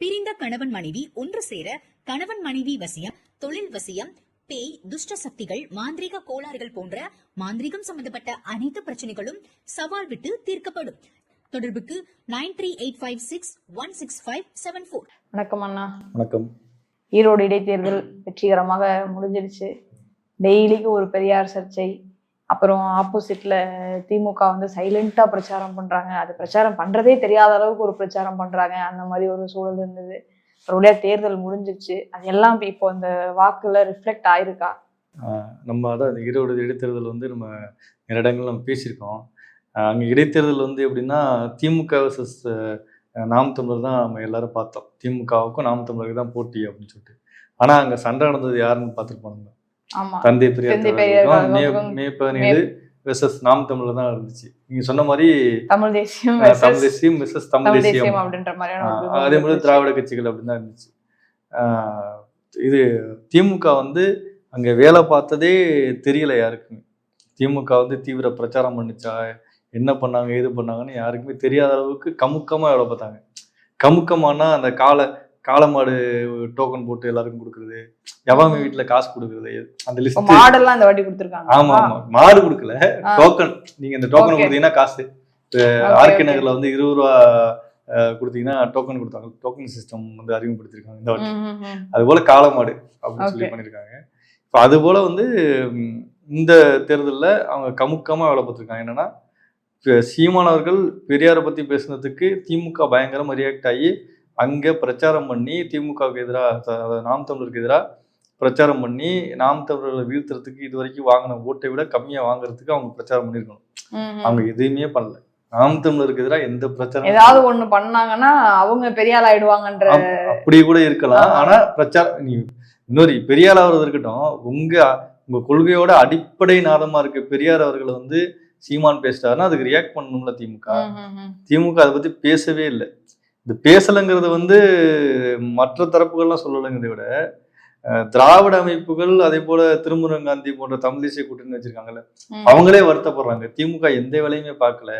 பிரிந்த கணவன் மனைவி ஒன்று சேர கணவன் மனைவி வசியம் தொழில் வசியம் பேய் துஷ்ட சக்திகள் மாந்திரீக கோளாறுகள் போன்ற மாந்திரீகம் சம்பந்தப்பட்ட அனைத்து பிரச்சனைகளும் சவால் விட்டு தீர்க்கப்படும். தொடர்புக்கு nine three eight five six one six five seven four. வணக்கம் அண்ணா. வணக்கம். ஈரோடு இடைத்தேர்தல் வெற்றிகரமாக முடிஞ்சிருச்சு. டெய்லிக்கு ஒரு பெரியார் சர்ச்சை அப்புறம் ஆப்போசிட்ல திமுக வந்து சைலண்டா பிரச்சாரம் பண்றாங்க. அது பிரச்சாரம் பண்றதே தெரியாத அளவுக்கு ஒரு பிரச்சாரம் பண்றாங்க. அந்த மாதிரி ஒரு சூழல் இருந்தது. ஒரு தேர்தல் முடிஞ்சிருச்சு. அது எல்லாம் இப்போ அந்த வாக்குல ரிஃப்ளெக்ட் ஆயிருக்கா? நம்ம அதான் இருபது ஈரோடு இடைத்தேர்தல் வந்து நம்ம நிறைய இடங்கள் நம்ம பேசியிருக்கோம். அங்கே அங்க இடைத்தேர்தல் வந்து எப்படின்னா திமுக வர்சஸ் நாம் தமிழர் தான் நம்ம எல்லாரும் பார்த்தோம். திமுகவுக்கும் நாம் தமிழருக்கு தான் போட்டி அப்படின்னு சொல்லிட்டு. ஆனா அங்க சண்டை நடந்தது யாருன்னு பார்த்துருப்பாங்க ஆமா தந்தை பெரியார் மே பதினேழு வெர்சஸ் நாம் தமிழர் தான் இருந்துச்சு. நீங்க சொன்ன மாதிரி தமிழ் தேசியம் தமிழ் தேசியம் வெர்சஸ் தமிழ் தேசியம். அப்படின்ற மாதிரியான அதே மாதிரி. திராவிட கட்சிகள் அப்படின்னு தான் இருந்துச்சு இது திமுக வந்து அங்க வேலை பார்த்ததே தெரியல யாருக்குமே. திமுக வந்து தீவிர பிரச்சாரம் பண்ணுச்சா என்ன பண்ணாங்க ஏது பண்ணாங்கன்னு யாருக்குமே தெரியாத அளவுக்கு கமுக்கமா வேலை பார்த்தாங்க. கமுக்கமானா அந்த காளை காளை மாடு டோக்கன் போட்டு எல்லாருக்கும் கொடுக்குறது. எவன் வீட்டுல காசு கொடுக்குறது அந்த லிஸ்ட் மாடெல்லாம் இந்த வாட்டி கொடுத்துருக்காங்க. ஆமா ஆமா. மாடு கொடுக்கல. டோக்கன் நீங்க இந்த டோக்கன். கொடுத்தீங்கன்னா காசு. ஆர்கே. நகர்ல வந்து இருபது ரூபா கொடுத்தீங்கன்னா டோக்கன் கொடுத்தாங்க. டோக்கன் சிஸ்டம் வந்து அறிமுகப்படுத்திருக்காங்க இந்த வாட்டி. அது போல காளமாடு அப்படின்னு சொல்லி Okay. பண்ணிருக்காங்க. இப்போ அது போல வந்து இந்த தேர்தல்ல அவங்க கமுக்கமா வேலை பார்த்துருக்காங்க. என்னன்னா இப்ப சீமான் அவர்கள் பெரியாரை பத்தி பேசுனதுக்கு திமுக பயங்கரமா ரியாக்ட் ஆகி அங்க பிரச்சாரம் பண்ணி திமுகவுக்கு எதிராக நாம் தமிழருக்கு எதிராக பிரச்சாரம் பண்ணி நாம் தமிழர்களை வீழ்த்துறதுக்கு இது வரைக்கும் வாங்கின ஓட்டை விட கம்மியா வாங்குறதுக்கு அவங்க பிரச்சாரம் பண்ணியிருக்கணும். அவங்க எதுவுமே பண்ணல நாம் தமிழருக்கு எதிராக எந்த பிரச்சாரம் ஏதாவது ஒண்ணு பண்ணாங்கன்னா அவங்க பெரிய ஆள் ஆயிடுவாங்கன்ற அப்படி கூட இருக்கலாம். ஆனா பிரச்சாரம் நீ இன்னொரு பெரியார் அவர்கள் இருக்கட்டும் உங்க உங்க கொள்கையோட அடிப்படை நாதமா இருக்க பெரியார் அவர்களை வந்து சீமான் பேசிட்டாருன்னா அதுக்கு ரியாக்ட் பண்ணணும்ல திமுக. திமுக அதை பத்தி பேசவே இல்லை இந்த பேசலைங்கிறது வந்து மற்ற தரப்புகள்லாம் சொல்லலைங்கிறத விட திராவிட அமைப்புகள் அதே போல திருமுருகன் காந்தி போன்ற தமிழ் தேசிய கூட்டணி வச்சிருக்காங்கல்ல. அவங்களே வருத்தப்படுறாங்க திமுக எந்த வேலையுமே பார்க்கல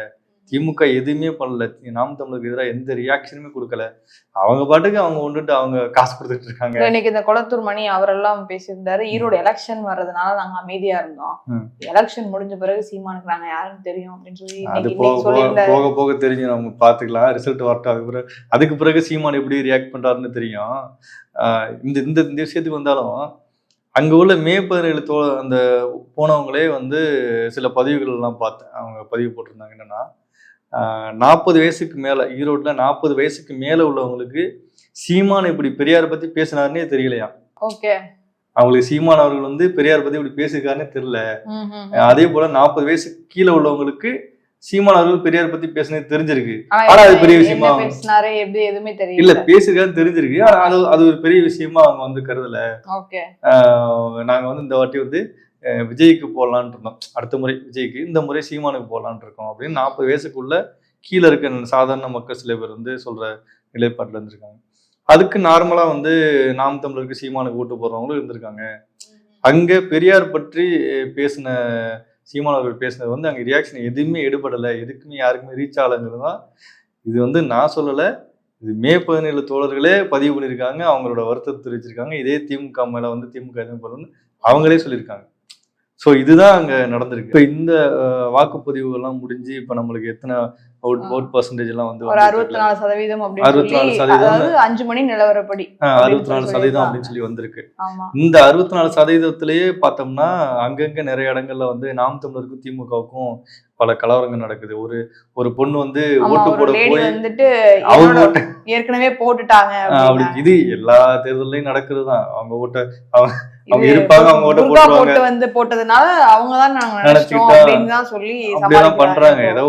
திமுக எதுவுமே பண்ணல. நாம் தமிழுக்கு எதிராக எந்த ரியாக்ஷனுமே கொடுக்கல. அவங்க பாட்டுக்கு அவங்க ஒன்றுட்டு அவங்க காசு கொடுத்துட்டு இருக்காங்க. இன்னைக்கு இந்த குளத்தூர் மணி அவரெல்லாம் பேசியிருந்தாரு. ஈரோடு எலெக்ஷன் வர்றதுனால நாங்க அமைதியா இருந்தோம். எலெக்ஷன் முடிஞ்ச பிறகு சீமானுக்கு நாங்க யாருன்னு தெரியும் அப்படின்னு சொல்லி அது போக போக போக தெரிஞ்சு நம்ம பார்த்துக்கலாம். ரிசல்ட் வரட்டும் அதுக்கு பிறகு அதுக்கு பிறகு சீமான் எப்படி ரியாக்ட் பண்றாருன்னு தெரியும். இந்த இந்த இந்த விஷயத்துக்கு வந்தாலும் அங்க உள்ள மே பதினேழு தோ அந்த போனவங்களே வந்து சில பதிவுகள் எல்லாம் பார்த்தேன். அவங்க பதிவு போட்டிருந்தாங்க என்னன்னா நாற்பது வயசுக்கு மேல ஈரோட்ல நாற்பது வயசுக்கு மேல உள்ளவங்களுக்கு சீமான் இப்படி பெரியாரை பத்தி பேசினாருன்னே தெரியலையா? ஓகே. அவங்களுக்கு சீமான் அவர்கள் வந்து பெரியார் பத்தி இப்படி பேசியிருக்காருன்னே தெரியல. அதே போல நாற்பது வயசுக்கு கீழே உள்ளவங்களுக்கு சீமான் அவர்கள் பெரியார் பத்தி பேசினது தெரிஞ்சிருக்கு. ஆனா அது பெரிய விஷயமா? இல்ல தெரியல. பேசிருக்காருன்னு தெரிஞ்சிருக்கு. ஆனா அது அது ஒரு பெரிய விஷயமா அவங்க வந்து கருதல. நாங்க வந்து இந்த வாட்டி வந்து விஜய்க்கு போடலான்னு இருந்தோம். அடுத்த முறை விஜய்க்கு இந்த முறை சீமானுக்கு போடலான்னு இருக்கோம் அப்படின்னு நாற்பது வயசுக்குள்ள கீழே இருக்க சாதாரண மக்கள் சில பேர் வந்து சொல்ற நிலைப்பாட்டில் இருந்திருக்காங்க. அதுக்கு நார்மலா வந்து நாம் தமிழருக்கு சீமானுக்கு ஓட்டு போடுறவங்களும் இருந்திருக்காங்க. அங்க பெரியார் பற்றி பேசின சீமான் அவர்கள் பேசினது வந்து அங்கே ரியாக்ஷன் எதுவுமே எடுபடலை. எதுக்குமே யாருக்குமே ரீச் ஆகலைங்கிறது தான் இது வந்து நான் சொல்லலை. இது மே பதினேழு தோழர்களே பதிவு பண்ணியிருக்காங்க. அவங்களோட வருத்தத்தை தெரிவிச்சிருக்காங்க. இதே திமுக மேலே வந்து திமுக எதுவும் பண்ணணும்னு அவங்களே சொல்லியிருக்காங்க. ஸோ இதுதான் அங்க நடந்திருக்கு இப்போ இந்த அஹ், வாக்குப்பதிவுகள்லாம் முடிஞ்சு இப்போ நம்மளுக்கு எத்தனை ஆ. ஓட் பர்சன்டேஜ் எல்லாம் வந்து ஒரு அறுபத்தி? நாலு சதவீதம் 64 சொல்லி சதவீதம். அதாவது அஞ்சு மணி நிலவரப்படி அறுபத்தி நாலு சொல்லி சதவீதம் அப்படின்னு. சொல்லி வந்திருக்கு ஆமா இந்த அறுபத்தி நாலு சதவீதத்திலேயே பார்த்தோம்னா அங்கங்க நிறைய இடங்கள்ல வந்து நாம் தமிழருக்கும் திமுகவுக்கும் பல கலவரங்கள் நடக்குது. ஒரு ஒரு பொண்ணு வந்து ஓட்டு போட போய் அவங்க ஏற்கனவே போட்டுட்டாங்க அப்படி. இது எல்லா தேர்தலையும் நடக்கிறது தான் அவங்க ஓட்ட அவங்க இருப்பாங்க, அவங்க ஓட்ட புர்கா போட்டுருவாங்க. போட்டு வந்து போட்டதுனால அவங்க தான் நாங்க நினைச்சிட்டோம் சொல்லி அப்படியெல்லாம் பண்றாங்க. ஏதோ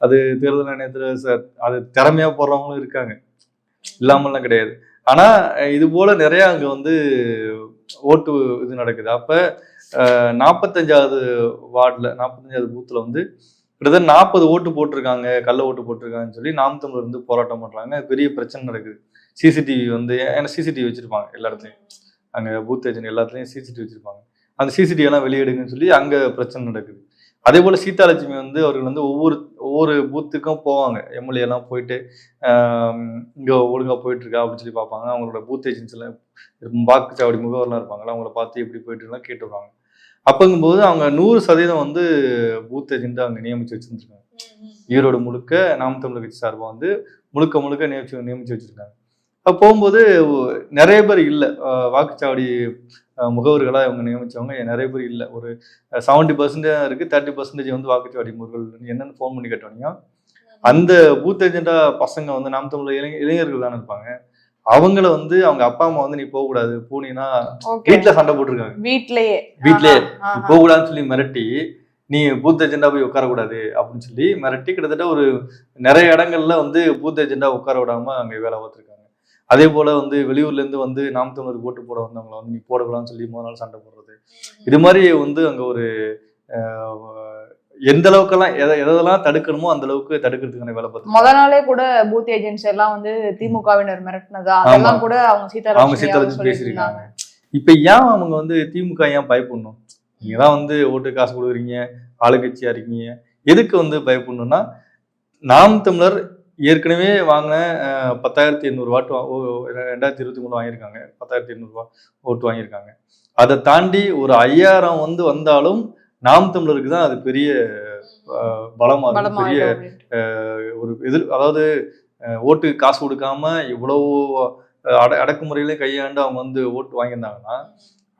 அது தேர்தல் ஆணையத்துல ச- அது திறமையா போடுறவங்களும் இருக்காங்க. இல்லாமல்லாம் கிடையாது. ஆனா இது போல நிறைய அங்க வந்து ஓட்டு இது நடக்குது. அப்ப நாற்பத்தஞ்சாவது வார்டில் நாற்பத்தஞ்சாவது பூத்தில் வந்து கிட்டத்தட்ட நாற்பது ஓட்டு போட்டிருக்காங்க கள்ள ஓட்டு போட்டிருக்காங்கன்னு சொல்லி நாம் தமிழர் வந்து போராட்டம் பண்ணுறாங்க பெரிய பிரச்சனை நடக்குது. சிசிடிவி வந்து ஏன்னா சிசிடிவி வச்சுருப்பாங்க எல்லா இடத்துலையும். அங்கே பூத் ஏஜென்ட் எல்லாத்துலேயும் சிசிடிவி வச்சுருப்பாங்க. அந்த சிசிடிவி எல்லாம் வெளியிடுங்கன்னு சொல்லி அங்கே பிரச்சனை நடக்குது. அதே போல் சீதாலட்சுமி வந்து அவர்கள் வந்து ஒவ்வொரு ஒவ்வொரு பூத்துக்கும் போவாங்க. எம்எல்ஏ எல்லாம் போயிட்டு இங்கே ஒழுங்காக போயிட்டுருக்கா போயிட்டு இருக்கா அப்படின்னு சொல்லி பார்ப்பாங்க. அவங்களோட பூத் ஏஜென்ட்ஸ்லாம் வாக்குச்சாவடி முகவர்லாம் இருப்பாங்களா அவங்கள பார்த்து எப்படி போயிட்டு இருக்கலாம் கேட்டு வருவாங்க. அப்பங்கும்போது அவங்க நூறு சதவீதம் வந்து பூத் ஏஜென்ட் அங்க நியமிச்சு வச்சிருந்துருக்காங்க. ஈரோடு முழுக்க நாம் தமிழர் கட்சி சார்பாக வந்து முழுக்க முழுக்க நியமிச்சு நியமிச்சு வச்சிருக்காங்க. அப்போ போகும்போது நிறைய பேர் இல்லை. வாக்குச்சாவடி அஹ், முகவர்களா இவங்க நியமிச்சவங்க நிறைய பேர் இல்லை. ஒரு செவன்டி பர்சன்டேஜ் இருக்கு தேர்ட்டி பர்சன்டேஜ் வந்து வாக்குச்சாவடி முகவர்கள். என்னன்னு ஃபோன் பண்ணி கேட்டோன்னீங்க அந்த பூத் ஏஜென்டா பசங்க வந்து நாம் தமிழர் இளைஞ இளைஞர்கள் தானே இருப்பாங்க. அவங்கள வந்து அவங்க அப்பா அம்மா வந்து நீ போக கூடாது போனீங்கன்னா வீட்டுல சண்டை போட்டிருக்காங்க. வீட்லயே. வீட்லயே. போக கூடாதுன்னு சொல்லி மிரட்டி நீ பூத் ஏஜெண்டா போய் உட்காரக்கூடாது அப்படின்னு சொல்லி மிரட்டி கிட்டத்தட்ட ஒரு நிறைய இடங்கள்ல வந்து பூத் ஏஜெண்டா உட்கார விடாம அங்க வேலை பார்த்துருக்காங்க. அதே போல வந்து வெளியூர்ல இருந்து வந்து நாம் தமிழருக்கு ஓட்டு போட வந்தவங்கள வந்து நீ போடக்கூடாதுன்னு சொல்லி முதல் நாள் சண்டை போடுறது. இது மாதிரி வந்து அங்க ஒரு எந்த அளவுக்கெல்லாம் எதை எதெல்லாம் தடுக்கணுமோ அந்த அளவுக்கு தடுக்கிறதுக்கான வேலை பார்த்து முத நாளே கூட பூத் ஏஜென்ட்ஸ் எல்லாம் வந்து திமுகவினர் மிரட்டினதா? அதெல்லாம் கூட அவங்க அவங்க சீதாராமன் பேசியிருக்காங்க. இப்ப ஏன் அவங்க வந்து திமுக ஏன் பயப்படணும்? நீங்க தான் வந்து ஓட்டு காசு கொடுக்குறீங்க ஆளுங்கட்சியா இருக்கீங்க. எதுக்கு வந்து பயப்படணும்னா நாம் தமிழர் ஏற்கனவே வாங்கின பத்தாயிரத்தி எண்ணூறு வாட்டு ரெண்டாயிரத்தி இருபத்தி மூணு வாங்கியிருக்காங்க. பத்தாயிரத்தி எண்ணூறுபா ஓட்டு வாங்கியிருக்காங்க. அதை தாண்டி ஒரு ஐயாயிரம் வந்து வந்தாலும் நாம் தமிழருக்கு தான் அது பெரிய அஹ், பலமா இருக்கும் பெரிய ஒரு எதிர் அதாவது ஓட்டுக்கு காசு கொடுக்காம இவ்வளவு அட அடக்குமுறையிலையும் கையாண்டு அவங்க வந்து ஓட்டு வாங்கியிருந்தாங்கன்னா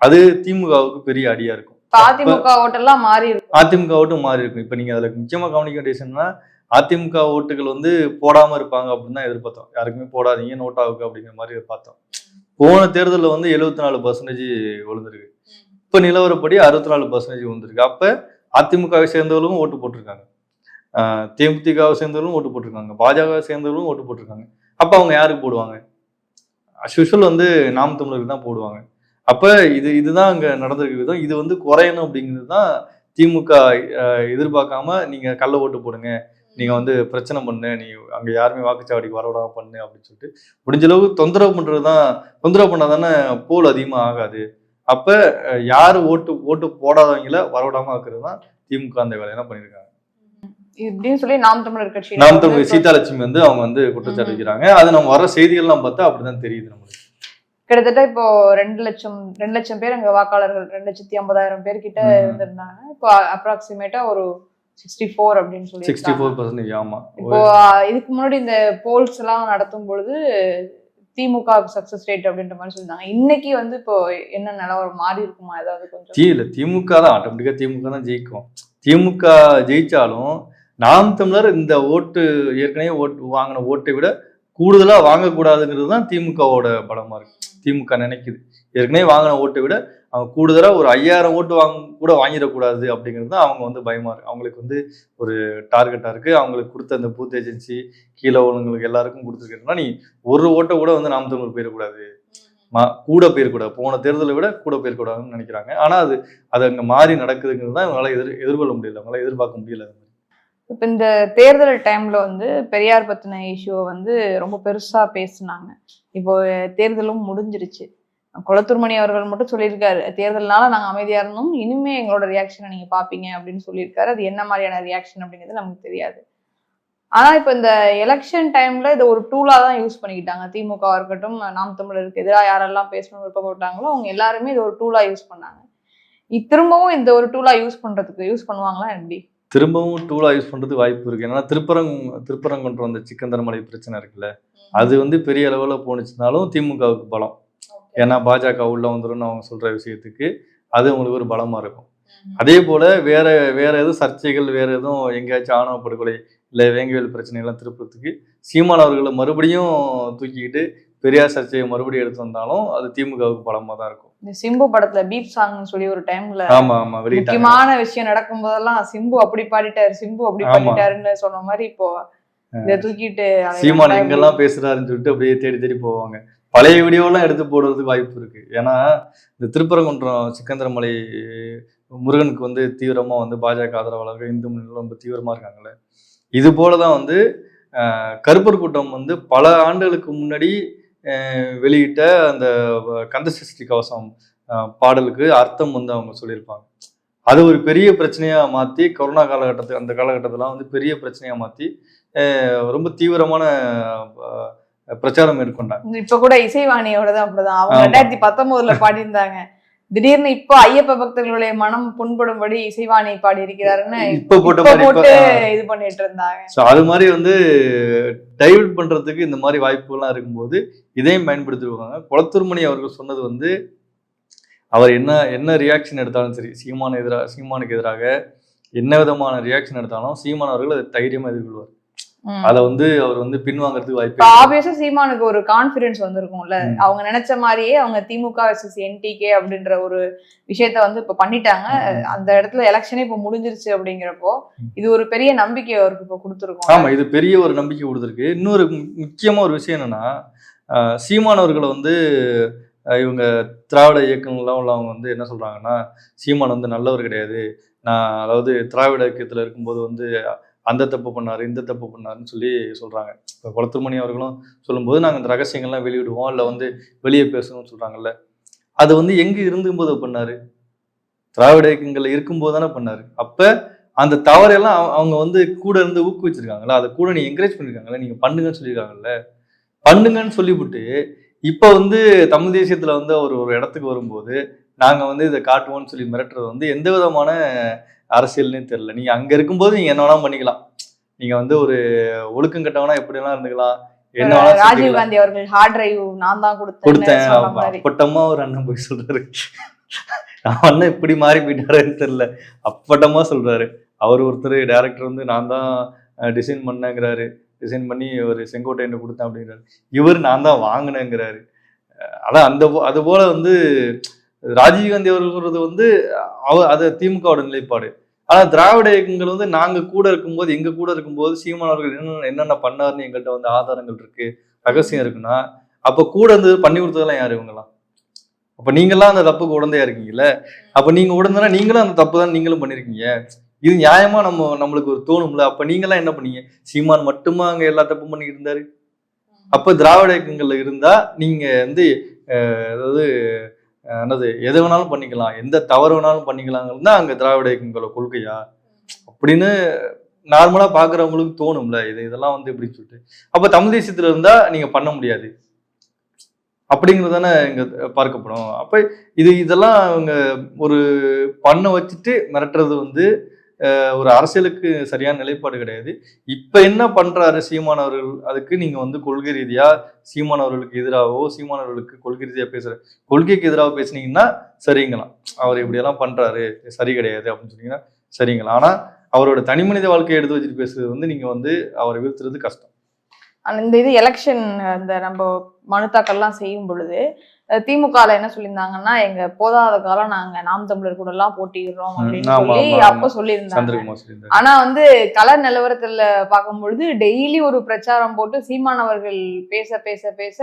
அது திமுகவுக்கு பெரிய அடியா இருக்கும். அதிமுக ஓட்டெல்லாம் மாறி இருக்கு. அதிமுக ஓட்டும் மாறி இருக்கும். இப்போ நீங்க அதுல முக்கியமா கவனிக்க வேண்டிய விஷயம்னா அதிமுக ஓட்டுகள் வந்து போடாம இருப்பாங்க அப்படின்னு தான் எதிர்பார்த்தோம். யாருக்குமே போடாதீங்க நோட்டாவுக்கு அப்படிங்கிற மாதிரி பார்த்தோம். போன தேர்தலில் வந்து எழுபத்தி நாலு பர்சன்டேஜ் விழுந்திருக்கு இப்போ நிலவரப்படி அறுபத்தி நாலு பர்சன்டேஜ் வந்திருக்கு அப்போ அதிமுகவை சேர்ந்தவர்களும் ஓட்டு போட்டிருக்காங்க. தேமுதிகாவை தேமுதிகவை சேர்ந்தவர்களும் ஓட்டு போட்டிருக்காங்க. பாஜகவை சேர்ந்தவர்களும் ஓட்டு போட்டிருக்காங்க. அப்போ அவங்க யாருக்கு போடுவாங்க? அஸ்யூஷுவல் வந்து நாம் தமிழருக்கு தான் போடுவாங்க. அப்போ இது இதுதான் அங்கே நடந்திருக்க விதம். இது வந்து குறையணும் அப்படிங்கிறது தான் திமுக எதிர்பார்க்காம நீங்கள் கள்ள ஓட்டு போடுங்க. நீங்கள் வந்து பிரச்சனை பண்ணு. நீ அங்கே யாருமே வாக்குச்சாவடிக்கு வரவிடாம பண்ணு அப்படின்னு சொல்லிட்டு முடிஞ்ச அளவுக்கு தொந்தரவு பண்ணுறது தான் தொந்தரவு பண்ணாதானே போல் அதிகமாக ஆகாது. அப்ப யாரு ஓட்டு ஓட்டு போடாதவங்கள வரவிடாம ஆக்குறது தான் திமுக அந்த வேலையெல்லாம் பண்ணியிருக்காங்க. இப்படின்னு சொல்லி நாம் தமிழர் கட்சி நாம் தமிழ் சீதாலட்சுமி வந்து அவங்க வந்து குற்றச்சாட்டு வைக்கிறாங்க. அது நம்ம வர செய்திகள்லாம் பார்த்தா அப்படிதான் தெரியுது நம்மளுக்கு. கிட்டத்தட்ட இப்போ ரெண்டு லட்சம் ரெண்டு லட்சம் பேர் அங்க வாக்காளர்கள் ரெண்டு லட்சத்தி ஐம்பதாயிரம் பேர் கிட்ட. இருந்திருந்தாங்க. இப்போ அப்ராக்சிமேட்டா ஒரு சிக்ஸ்டி ஃபோர் அப்படின்னு சொல்லி சிக்ஸ்டி ஃபோர் பர்சன்டேஜ் ஆமா. இப்போ இதுக்கு முன்னாடி இந்த போல்ஸ் எல்லாம் நடத்தும் பொழுது திமுக சக்சஸ் ரேட் அப்படின்ற மாதிரி சொல்லியிருந்தாங்க. இன்னைக்கு வந்து இப்போ என்ன நிலவரம் மாறி இருக்குமா? ஏதாவது கொஞ்சம் தீ இல்லை திமுக தான் ஆட்டோமேட்டிக்காக திமுக தான் ஜெயிக்கும். திமுக ஜெயிச்சாலும் நாம் தமிழர் இந்த ஓட்டு ஏற்கனவே ஓட்டு வாங்கின ஓட்டை விட கூடுதலாக வாங்கக்கூடாதுங்கிறது தான் திமுகவோட பலமாக இருக்கு. திமுக நினைக்குது. ஏற்கனவே வாங்கின ஓட்டை விட அவங்க கூடுதலா ஒரு ஐயாயிரம் ஓட்டு வாங்க கூட வாங்கிடக்கூடாது அப்படிங்கிறது தான் அவங்க வந்து பயமா இருக்கு. அவங்களுக்கு வந்து ஒரு டார்கெட்டா இருக்கு. அவங்களுக்கு கொடுத்த அந்த பூத் ஏஜென்சி கீழே உள்ளவங்களுக்கு எல்லாருக்கும் கொடுத்துருக்கேன்னா நீ ஒரு ஓட்டை கூட வந்து நாம் தமிழர் போயிடக்கூடாது மா கூட போயிடக்கூடாது. போன தேர்தலை விட கூட போயிடக்கூடாதுன்னு நினைக்கிறாங்க. ஆனா அது அது அங்க மாறி நடக்குதுங்கிறது தான் இவங்களால எதிர் எதிர்கொள்ள முடியல. அவங்களால எதிர்பார்க்க முடியல. இப்போ இந்த தேர்தல் டைம்ல வந்து பெரியார் பத்தின இஷ்யூவை வந்து ரொம்ப பெருசா பேசுனாங்க. இப்போ தேர்தலும் முடிஞ்சிருச்சு. குளத்தூர்மணி அவர்கள் மட்டும் சொல்லியிருக்காரு. தேர்தல்னால நாங்க அமைதியா இருந்தோம். இனிமே எங்களோட ரியாக்ஷனை நீங்க பாப்பீங்க அப்படின்னு சொல்லியிருக்காரு. அது என்ன மாதிரியான ரியாக்ஷன் அப்படிங்கிறது நமக்கு தெரியாது. ஆனா இப்போ இந்த எலெக்ஷன் டைம்ல இதை ஒரு டூலா தான் யூஸ் பண்ணிக்கிட்டாங்க. திமுக இருக்கட்டும் நாம் தமிழருக்கு எதிராக யாரெல்லாம் பேசணும்னு விருப்பப்பட்டாங்களோ அவங்க எல்லாருமே இது ஒரு டூலா யூஸ் பண்ணாங்க. திரும்பவும் இந்த ஒரு டூலா யூஸ் பண்றதுக்கு யூஸ் பண்ணுவாங்களா எப்படி? திரும்பவும் டூலா யூஸ் பண்றது வாய்ப்பு இருக்கு. ஏன்னா திருப்பரங் திருப்பரங்குன்றம் அந்த சிக்கந்தரமலை பிரச்சனை இருக்குல்ல அது வந்து பெரிய அளவுல போணுச்சுனாலும் திமுகவுக்கு பலம். ஏன்னா பாஜக உள்ள வந்துரும்னு அவங்க சொல்ற விஷயத்துக்கு அது அவங்களுக்கு ஒரு பலமா இருக்கும். அதே போல வேற வேற எதுவும் சர்ச்சைகள் வேற எதுவும் எங்கேயாச்சும் ஆணவ படுகொலை இல்லை வேங்கவேல் பிரச்சனைகள்லாம் திருப்பத்துக்கு சீமான் அவர்களை மறுபடியும் தூக்கிக்கிட்டு பெரியார் சர்ச்சையை மறுபடியும் எடுத்து வந்தாலும் அது திமுகவுக்கு பலமா தான் இருக்கும். இந்த சிம்பு படத்துல பீப் சாங்னு சொல்லி ஒரு டைம்ல ஆமா ஆமா முக்கியமான விஷயம் நடக்கும் போதெல்லாம் சிம்பு அப்படி பாடிட்டாரு சிம்பு அப்படி. பாடிட்டாருன்னு சொன்ன மாதிரி இப்போ இதை தூக்கிட்டு சீமான் எங்கெல்லாம் பேசுறாருன்னு சொல்லிட்டு அப்படியே தேடி தேடி போவாங்க. பழைய வீடியோலாம் எடுத்து போடுறதுக்கு வாய்ப்பு இருக்கு. ஏன்னா இந்த திருப்பரங்குன்றம் சிக்கந்தரமலை முருகனுக்கு வந்து தீவிரமா வந்து பாஜக ஆதரவாளர்கள் இந்து முன்னணிகள் ரொம்ப தீவிரமா இருக்காங்களே இது போலதான் வந்து கருப்பர் கூட்டம் வந்து பல ஆண்டுகளுக்கு முன்னாடி வெளியிட்ட அந்த கந்தசஷ்டி கவசம் பாடலுக்கு அர்த்தம் வந்து அவங்க சொல்லியிருப்பாங்க. அது ஒரு பெரிய பிரச்சனையா மாத்தி கொரோனா காலகட்டத்து அந்த காலகட்டத்திலாம் வந்து பெரிய பிரச்சனையா மாத்தி ரொம்ப தீவிரமான பிரச்சாரம் மேற்கொண்டாங்க இப்ப கூட இசைவாணியோட தான் அப்படிதான் அவங்க. ரெண்டாயிரத்தி பத்தொன்பதுல பாடியிருந்தாங்க திடீர்னு இப்போ ஐயப்ப பக்தர்களுடைய மனம் புண்படும்படி இசைவாணி பாடி இருக்கிறாருன்னு இப்ப போட்ட. இது பண்ணிட்டு இருந்தாங்க ஸோ அது மாதிரி வந்து டைவர்ட் பண்றதுக்கு இந்த மாதிரி வாய்ப்புகள்லாம் இருக்கும்போது இதையும் பயன்படுத்திடுவாங்க குளத்தூர்மணி அவர்கள் சொன்னது வந்து அவர் என்ன என்ன ரியாக்ஷன் எடுத்தாலும் சரி சீமான் எதிராக சீமானுக்கு எதிராக என்ன விதமான ரியாக்ஷன் எடுத்தாலும் சீமான் அவர்கள் அதை தைரியமா எதிர்கொள்வார். அதை வந்து அவர் வந்து பின்வாங்கறதுக்கு வாய்ப்பு ஆப்வியஸா சீமானுக்கு ஒரு கான்பிடன்ஸ் வந்திருக்கும்ல. அவங்க நினைச்ச மாதிரியே அவங்க திமுக வர்சஸ் என்டிகே அப்படின்ற ஒரு விஷயத்த வந்து இப்ப பண்ணிட்டாங்க. அந்த இடத்துல எலெக்ஷனே இப்ப முடிஞ்சிருச்சு அப்படிங்கிறப்போ இது ஒரு பெரிய நம்பிக்கை அவருக்கு இப்ப கொடுத்துருக்கோம். ஆமா இது பெரிய ஒரு நம்பிக்கை கொடுத்துருக்கு. இன்னொரு முக்கியமா ஒரு விஷயம் என்னன்னா ஆஹ் சீமான் அவர்களை வந்து இவங்க திராவிட இயக்கங்கள்லாம் உள்ளவங்க வந்து என்ன சொல்றாங்கன்னா சீமான் வந்து நல்லவர் கிடையாது. நான் அதாவது திராவிட இயக்கத்துல இருக்கும்போது வந்து அந்த தப்பு பண்ணாரு இந்த தப்பு பண்ணாருன்னு சொல்லி சொல்றாங்க. இப்போ குளத்துமணி அவர்களும் சொல்லும்போது நாங்கள் இந்த ரகசியங்கள்லாம் வெளியிடுவோம் இல்லை வந்து வெளியே பேசணும்னு சொல்றாங்கல்ல. அது வந்து எங்க இருந்தும்போது பண்ணாரு? திராவிட இயக்கங்கள்ல இருக்கும்போது தானே பண்ணாரு. அப்ப அந்த தவறையெல்லாம் அவங்க- அவங்க வந்து கூட இருந்து ஊக்குவிச்சிருக்காங்களா அதை கூட நீ என்கரேஜ் பண்ணிருக்காங்கல்ல நீங்க பண்ணுங்கன்னு சொல்லியிருக்காங்கல்ல பண்ணுங்கன்னு சொல்லிவிட்டு இப்ப வந்து தமிழ் தேசியத்துல வந்து அவர் ஒரு இடத்துக்கு வரும்போது நாங்க வந்து இதை காட்டுவோம்னு சொல்லி மிரட்டுறது வந்து எந்த விதமான அரசியல்னே தெரியல. நீங்க அங்க இருக்கும்போது நீங்க என்ன வேணா பண்ணிக்கலாம். நீங்க வந்து ஒரு ஒழுக்கம் கட்டவனா எப்படி வேணா இருந்துக்கலாம். ராஜீவ். காந்தி அவர்கள் ஹார்ட் டிரைவ் நான் தான் கொடுத்தேன். அப்பட்டமா ஒரு அண்ணன் போய் சொல்றாரு. அண்ணன் இப்படி மாறி போயிட்டாருன்னு தெரியல. அப்பட்டமா சொல்றாரு. அவர் ஒருத்தர் டைரக்டர் வந்து நான் தான் டிசைன் பண்ணேங்கிறாரு. டிசைன் பண்ணி ஒரு செங்கோட்டையன் கொடுத்தேன் அப்படிங்கிறாரு இவர் நான் தான் வாங்கினேங்கிறாரு. அதான் அந்த அது போல வந்து ராஜீவ்காந்தி அவர்கள் சொல்றது வந்து அவ அது திமுகவோட நிலைப்பாடு. ஆனா திராவிட இயக்கங்கள் வந்து நாங்க கூட இருக்கும்போது எங்க கூட இருக்கும்போது சீமான் அவர்கள் என்னென்ன என்னென்ன பண்ணாருன்னு எங்கள்கிட்ட வந்து ஆதாரங்கள் இருக்கு ரகசியம் இருக்குன்னா அப்ப கூட இருந்து பண்ணி கொடுத்ததெல்லாம் யாரு இவங்கலாம் அப்ப நீங்கெல்லாம் அந்த தப்புக்கு உடந்தையா இருக்கீங்கல்ல? அப்ப நீங்க உடந்தனா நீங்களும் அந்த தப்பு தான் நீங்களும் பண்ணிருக்கீங்க. இது நியாயமா நம்ம நம்மளுக்கு ஒரு தோணும்ல? அப்ப நீங்கெல்லாம் என்ன பண்ணீங்க? சீமான் மட்டுமா அங்க எல்லா தப்பும் பண்ணிட்டு இருந்தாரு? அப்ப திராவிட இயக்கங்கள்ல இருந்தா நீங்க வந்து அதாவது என்னது எது வேணாலும் பண்ணிக்கலாம். எந்த தவறு வேணாலும் பண்ணிக்கலாங்கிறது தான் அங்க திராவிட இயக்கங்களோட கொள்கையா? அப்படின்னு நார்மலா பாக்குறவங்களுக்கு தோணும்ல இது இதெல்லாம் வந்து இப்படி சொல்லிட்டு. அப்ப தமிழ் தேசியத்துல இருந்தா நீங்க பண்ண முடியாது. அப்படிங்கிறது தானே இங்க பார்க்கப்படும். அப்ப இது இதெல்லாம் அவங்க ஒரு பண்ண வச்சுட்டு மிரட்டுறது வந்து ஒரு அரசியலுக்கு சரியான நிலைப்பாடு கிடையாது. இப்போ என்ன பண்றாரு சீமானவர்கள் அதுக்கு நீங்கள் வந்து கொள்கை ரீதியாக சீமானவர்களுக்கு எதிராகவோ சீமானவர்களுக்கு கொள்கை ரீதியாக பேசுகிற கொள்கைக்கு எதிராக பேசுனீங்கன்னா சரிங்களாம் அவர் இப்படியெல்லாம் பண்றாரு சரி கிடையாது அப்படின்னு சொன்னீங்கன்னா சரிங்களா ஆனால் அவரோட தனி மனித வாழ்க்கையை எடுத்து வச்சுட்டு பேசுறது வந்து நீங்கள் வந்து அவரை வீழ்த்துறது கஷ்டம். ஆனால் இந்த இது எலெக்ஷன் இந்த நம்ம மனு தாக்கல்லாம் செய்யும் பொழுது திமுகல என்ன சொல்லியிருந்தாங்கன்னா எங்க போதாத காலம் நாங்க நாம் தமிழர் கூட எல்லாம் போட்டியிடுறோம் அப்படின்னு சொல்லி அப்ப. சொல்லியிருந்தாங்க. ஆனா வந்து கள நிலவரத்துல பார்க்கும் பொழுது டெய்லி ஒரு பிரச்சாரம் போட்டு சீமானவர்கள் பேச பேச பேச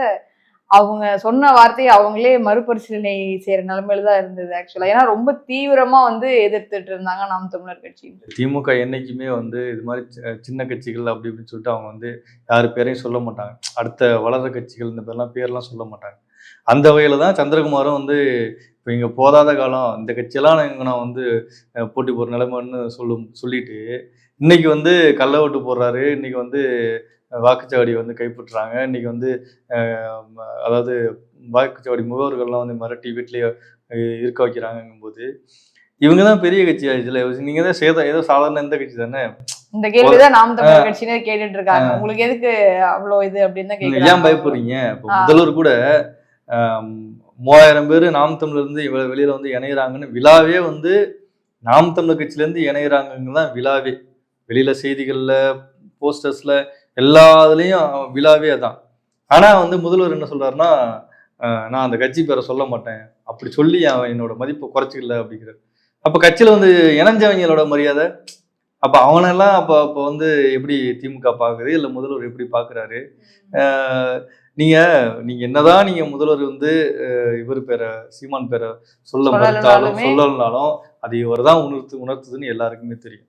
அவங்க சொன்ன வார்த்தையை அவங்களே மறுபரிசீலனை செய்யற நிலைமையில தான் இருந்தது ஆக்சுவலா ஏன்னா ரொம்ப தீவிரமா வந்து எதிர்த்துட்டு இருந்தாங்க நாம் தமிழர் கட்சி திமுக என்னைக்குமே வந்து இது மாதிரி சின்ன கட்சிகள் அப்படி இப்படின்னு சொல்லிட்டு அவங்க வந்து யார் பேரையும் சொல்ல மாட்டாங்க. அடுத்த வளர்ற கட்சிகள் இந்த பேர்லாம் பேர்லாம் சொல்ல மாட்டாங்க. அந்த வகையில தான் சந்திரகுமாரும் வந்து இப்போ இங்கே போதாத காலம் இந்த கட்சியெல்லாம் இங்கே நான் வந்து போட்டி போடுற நிலைமைன்னு சொல்லும் சொல்லிட்டு இன்னைக்கு வந்து கள்ள ஓட்டு போடுறாரு. இன்னைக்கு வந்து வாக்குச்சாவடி வந்து கைப்பற்றுறாங்க. இன்னைக்கு வந்து அதாவது வாக்குச்சாவடி முகவர்கள்லாம் வந்து மிரட்டி வீட்லயே இருக்க வைக்கிறாங்கங்கும்போது இவங்க தான் பெரிய கட்சி ஆயிடுச்சுல. நீங்க தான் சேத ஏதோ சாதாரண எந்த கட்சி தானே? இந்த கேள்விதான் நாம் தமிழர் கட்சியினர் கேட்டுட்டு இருக்காங்க. உங்களுக்கு எதுக்கு அவ்வளவு இது அப்படின்னு தான் ஏன் பயப்படுறீங்க? இப்போ. முதல்வர் கூட மூவாயிரம் பேர் நாம் தமிழ்லேருந்து இருந்து வெளியில் வந்து இணையறாங்கன்னு விழாவே வந்து நாம் தமிழர் கட்சியிலேருந்து இணையிறாங்கன்னு தான் விழாவே. வெளியில் செய்திகளில் போஸ்டர்ஸில் எல்லா இதுலேயும் விழாவே தான் ஆனால் வந்து முதல்வர் என்ன சொல்கிறாருன்னா நான் அந்த கட்சி பேரை சொல்ல மாட்டேன். அப்படி சொல்லி அவன் என்னோட மதிப்பை குறைச்சிக்கல அப்படிங்கிறார். அப்போ கட்சியில் வந்து இணைஞ்சவங்களோட மரியாதை அப்ப அவனெல்லாம் அப்ப அப்ப வந்து எப்படி திமுக பாக்குது? இல்ல முதல்வர் எப்படி பாக்குறாரு? ஆஹ் நீங்க நீங்க என்னதான் நீங்க முதல்வர் வந்து இவர் பேரை சீமான் பேரை சொல்ல மறுத்தாலும் சொல்லலைனாலுமே- அது இவர் தான் உணர்த்து உணர்த்துதுன்னு எல்லாருக்குமே தெரியும்.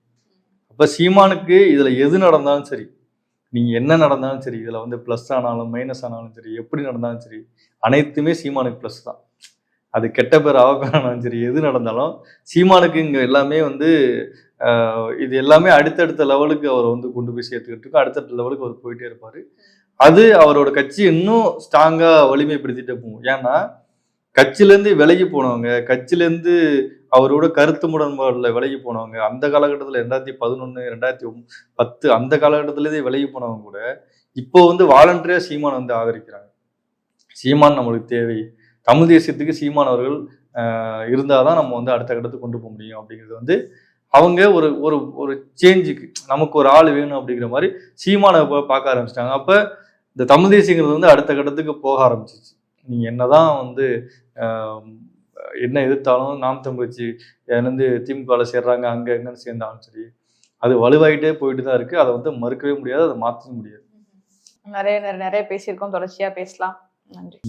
அப்ப சீமானுக்கு இதுல எது நடந்தாலும் சரி நீங்க என்ன நடந்தாலும் சரி இதுல வந்து ப்ளஸ் ஆனாலும் மைனஸ் ஆனாலும் சரி எப்படி நடந்தாலும் சரி அனைத்துமே சீமானுக்கு ப்ளஸ் தான். அது கெட்ட பேர் ஆகணும் சரி எது நடந்தாலும் சீமானுக்கு இங்க எல்லாமே வந்து இது எல்லாமே அடுத்தடுத்த லெவலுக்கு அவர் வந்து கொண்டு போய் சேர்த்துக்கிட்டு இருக்கும் அடுத்தடுத்த லெவலுக்கு அவர் போயிட்டே இருப்பார். அது அவரோட கட்சி இன்னும் ஸ்ட்ராங்காக வலிமைப்படுத்திட்டே போகும். ஏன்னா கட்சியிலேருந்து விலகி போனவங்க கட்சியிலேருந்து அவரோட கருத்து முரண்பாடுல விலகி போனவங்க அந்த காலகட்டத்தில் ரெண்டாயிரத்தி பதினொன்று ரெண்டாயிரத்தி பத்து அந்த காலகட்டத்திலேருந்தே விலகி போனவங்க கூட இப்போ வந்து வாலண்டரியாக சீமான் வந்து ஆதரிக்கிறாங்க. சீமான் நம்மளுக்கு தேவை. தமிழ் தேசியத்துக்கு சீமான் அவர்கள் இருந்தால் தான் நம்ம வந்து அடுத்த கட்டத்துக்கு கொண்டு போக முடியும் அப்படிங்கிறது வந்து அவங்க ஒரு ஒரு ஒரு சேஞ்சுக்கு நமக்கு ஒரு ஆள் வேணும் அப்படிங்கிற மாதிரி சீமானை பார்க்க ஆரம்பிச்சிட்டாங்க. அப்போ இந்த தமிழ் தேசியங்கிறது வந்து அடுத்த கட்டத்துக்கு போக ஆரம்பிச்சிச்சு. நீங்க என்னதான் வந்து ஆஹ், என்ன எதிர்த்தாலும் நாம் தமிழ்ச்சி வந்து திமுகவில் சேர்றாங்க அங்கே எங்கன்னு சேர்ந்தாலும் சரி அது வலுவாயிட்டே போயிட்டு தான் இருக்கு. அதை வந்து மறுக்கவே முடியாது அதை மாற்றவும் முடியாது. நிறைய நிறைய நிறைய பேசியிருக்கோம். தொடர்ச்சியா பேசலாம். நன்றி.